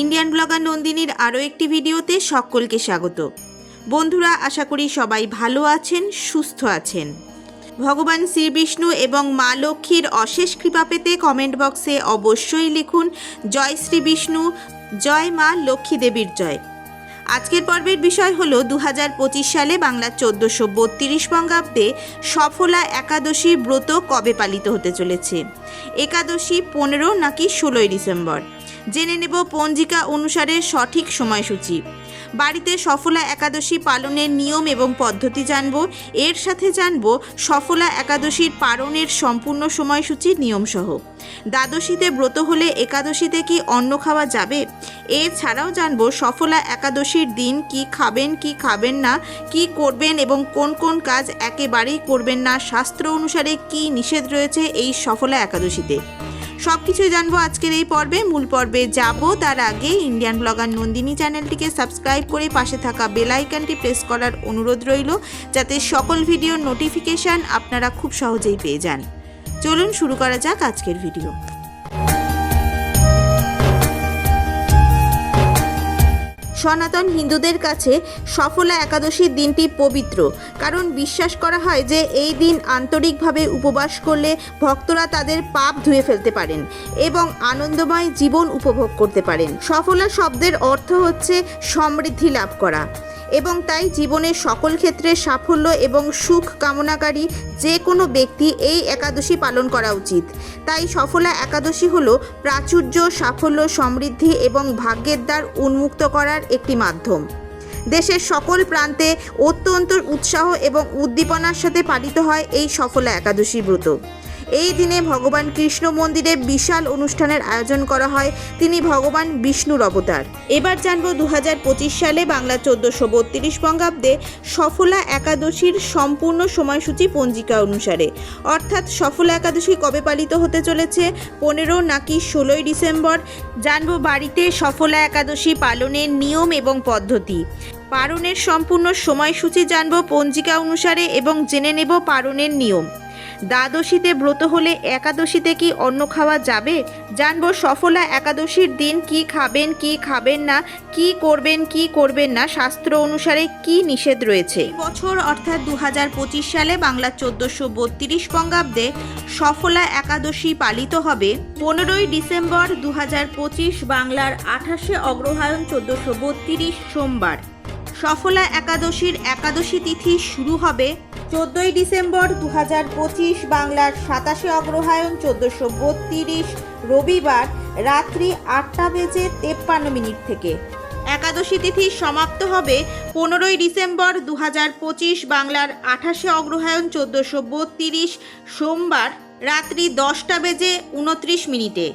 Indian blogger নন্দিনীর আরও একটি ভিডিওতে সকলকে স্বাগত। বন্ধুরা, আশা করি সবাই ভালো আছেন, সুস্থ আছেন। ভগবান শ্রীবিষ্ণু এবং মা লক্ষ্মীর অশেষ কৃপা পেতে কমেন্ট বক্সে অবশ্যই লিখুন, জয় শ্রী বিষ্ণু জয় মা লক্ষ্মী দেবীর জয়। আজকের পর্বের বিষয় হলো দু সালে বাংলার চোদ্দোশো বত্রিশ বঙ্গাব্দে সফলা একাদশী ব্রত কবে পালিত হতে চলেছে? একাদশী পনেরো নাকি ষোলোই ডিসেম্বর? জেনে নেব পঞ্জিকা অনুসারে সঠিক সময়সূচি। বাড়িতে সফলা একাদশী পালনের নিয়ম এবং পদ্ধতি জানব। এর সাথে জানব সফলা একাদশীর পালনের সম্পূর্ণ সময়সূচি নিয়মসহ। দ্বাদশীতে ব্রত হলে একাদশীতে কি অন্ন খাওয়া যাবে? এছাড়াও জানব সফলা একাদশীর দিন কি খাবেন কি খাবেন না, কি করবেন এবং কোন কোন কাজ একেবারেই করবেন না। শাস্ত্র অনুসারে কি নিষেধ রয়েছে এই সফলা একাদশীতে? সব কিছুই জানব আজকের এই পর্বে। মূল পর্বে যাব। তার আগে ইন্ডিয়ান ব্লগার নন্দিনী চ্যানেলটিকে সাবস্ক্রাইব করে পাশে থাকা বেল আইকনটি প্রেস করার অনুরোধ রইল, যাতে সকল ভিডিওর নোটিফিকেশান আপনারা খুব সহজেই পেয়ে যান। চলুন শুরু করা যাক আজকের ভিডিও। সনাতন হিন্দুদের কাছে সফলা একাদশীর দিনটি পবিত্র। কারণ বিশ্বাস করা হয় যে এই দিন আন্তরিকভাবে উপবাস করলে ভক্তরা তাদের পাপ ধুয়ে ফেলতে পারেন এবং আনন্দময় জীবন উপভোগ করতে পারেন। সফলা শব্দের অর্থ হচ্ছে সমৃদ্ধি লাভ করা এবং তাই জীবনের সকল ক্ষেত্রে সাফল্য এবং সুখ কামনাকারী যে কোনো ব্যক্তি এই একাদশী পালন করা উচিত। তাই সফলা একাদশী হল প্রাচুর্য, সাফল্য, সমৃদ্ধি এবং ভাগ্যের দ্বার উন্মুক্ত করার একটি মাধ্যম। দেশের সকল প্রান্তে অত্যন্ত উৎসাহ এবং উদ্দীপনার সাথে পালিত হয় এই সফলা একাদশী ব্রত। এই দিনে ভগবান কৃষ্ণ মন্দিরে বিশাল অনুষ্ঠানের আয়োজন করা হয়। তিনি ভগবান বিষ্ণুর অবতার। এবার জানব দু হাজার পঁচিশ সালে বাংলা চোদ্দোশো বত্রিশ বঙ্গাব্দে সফলা একাদশীর সম্পূর্ণ সময়সূচি পঞ্জিকা অনুসারে। অর্থাৎ সফলা একাদশী কবে পালিত হতে চলেছে? পনেরো নাকি ষোলোই ডিসেম্বর? জানব বাড়িতে সফলা একাদশী পালনের নিয়ম এবং পদ্ধতি। পারণের সম্পূর্ণ সময়সূচি জানব পঞ্জিকা অনুসারে এবং জেনে নেব পারণের নিয়ম। দ্বাদশীতে ব্রত হলে একাদশীতে কি অন্ন খাওয়া যাবে? জানব সফলা একাদশীর দিন কি খাবেন কি খাবেন না, কি করবেন কি করবেন না, শাস্ত্র অনুসারে কি নিষেধ রয়েছে? বছর অর্থাৎ দু হাজার পঁচিশ সালে বাংলা চোদ্দশো বত্রিশ বঙ্গাব্দে সফলা একাদশী পালিত হবে। পনেরোই ডিসেম্বর দু হাজার পঁচিশ বাংলার আঠাশে অগ্রহায়ণ চোদ্দশো সোমবার। সফলা একাদশীর একাদশী তিথি শুরু হবে চোদ্দোই ডিসেম্বর দু হাজার পঁচিশ বাংলার সাতাশে অগ্রহায়ণ চোদ্দোশো বত্রিশ রবিবার রাত্রি আটটা বেজে তেপ্পান্ন মিনিট থেকে। একাদশী তিথি সমাপ্ত হবে পনেরোই ডিসেম্বর দু হাজার পঁচিশ বাংলার আঠাশে অগ্রহায়ণ চোদ্দোশো বত্রিশ সোমবার রাত্রি দশটা বেজে উনত্রিশ মিনিটে।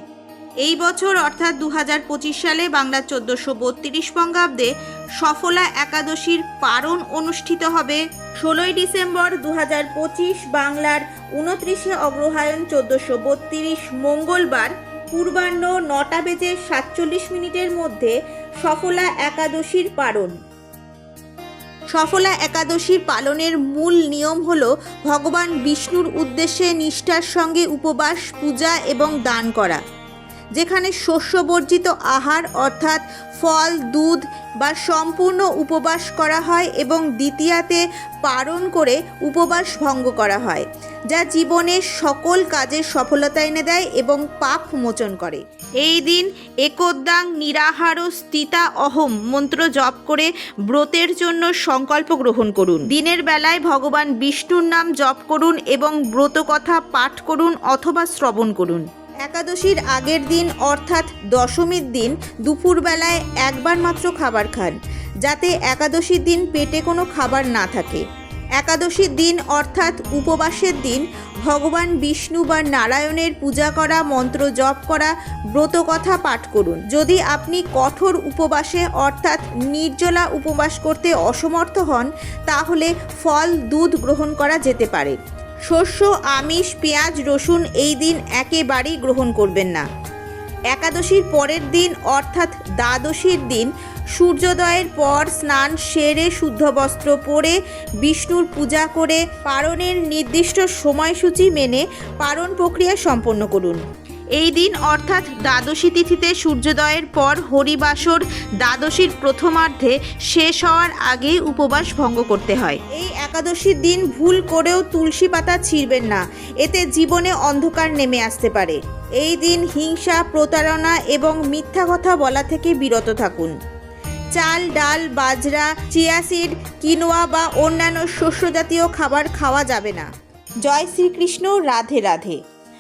এই বছর অর্থাৎ দু হাজার পঁচিশ সালে বাংলা চোদ্দোশো বত্রিশ বঙ্গাব্দে সফলা একাদশীর পারণ অনুষ্ঠিত হবে। ষোলোই ডিসেম্বর দু হাজার পঁচিশ বাংলার উনত্রিশে অগ্রহায়ণ চোদ্দোশো বত্রিশ মঙ্গলবার পূর্বাহ্ন নটা বেজে সাতচল্লিশ মিনিটের মধ্যে সফলা একাদশীর পারণ। সফলা একাদশীর পালনের মূল নিয়ম হল ভগবান বিষ্ণুর উদ্দেশ্যে নিষ্ঠার সঙ্গে উপবাস, পূজা এবং দান করা। যেখানে শস্যবর্জিত আহার অর্থাৎ ফল, দুধ বা সম্পূর্ণ উপবাস করা হয় এবং দ্বিতীয়াতে পারণ করে উপবাস ভঙ্গ করা হয়, যা জীবনের সকল কাজের সফলতা এনে দেয় এবং পাপ মোচন করে। এই দিন একদাং নিরাহার স্থিতা অহম মন্ত্র জপ করে ব্রতের জন্য সংকল্প গ্রহণ করুন। দিনের বেলায় ভগবান বিষ্ণুর নাম জপ করুন এবং ব্রত কথা পাঠ করুন অথবা শ্রবণ করুন। একাদশীর আগের দিন অর্থাৎ দশমীর দিন দুপুরবেলায় একবার মাত্র খাবার খান, যাতে একাদশীর দিন পেটে কোনো খাবার না থাকে। একাদশীর দিন অর্থাৎ উপবাসের দিন ভগবান বিষ্ণু বা নারায়ণের পূজা করা, মন্ত্র জপ করা ব্রত কথা পাঠ করুন। যদি আপনি কঠোর উপবাসে অর্থাৎ নির্জলা উপবাস করতে অসমর্থ হন, তাহলে ফল, দুধ গ্রহণ করা যেতে পারে। শস্য, আমিষ, পেঁয়াজ, রসুন এই দিন একেবারেই গ্রহণ করবেন না। একাদশীর পরের দিন অর্থাৎ দ্বাদশীর দিন সূর্যোদয়ের পর স্নান সেরে শুদ্ধ বস্ত্র পরে বিষ্ণুর পূজা করে পারণের নির্দিষ্ট সময়সূচি মেনে পারণ প্রক্রিয়া সম্পন্ন করুন। এই দিন অর্থাৎ দ্বাদশী তিথিতে সূর্যোদয়ের পর হরিবাসর দ্বাদশীর প্রথমার্ধে শেষ হওয়ার আগেই উপবাস ভঙ্গ করতে হয়। এই একাদশীর দিন ভুল করেও তুলসী পাতা ছিঁড়বেন না। এতে জীবনে অন্ধকার নেমে আসতে পারে। এই দিন হিংসা, প্রতারণা এবং মিথ্যা কথা বলা থেকে বিরত থাকুন। চাল, ডাল, বাজরা, চিয়া সিড, কিনোয়া বা অন্যান্য শস্য জাতীয় খাবার খাওয়া যাবে না। জয় শ্রীকৃষ্ণ, রাধে রাধে।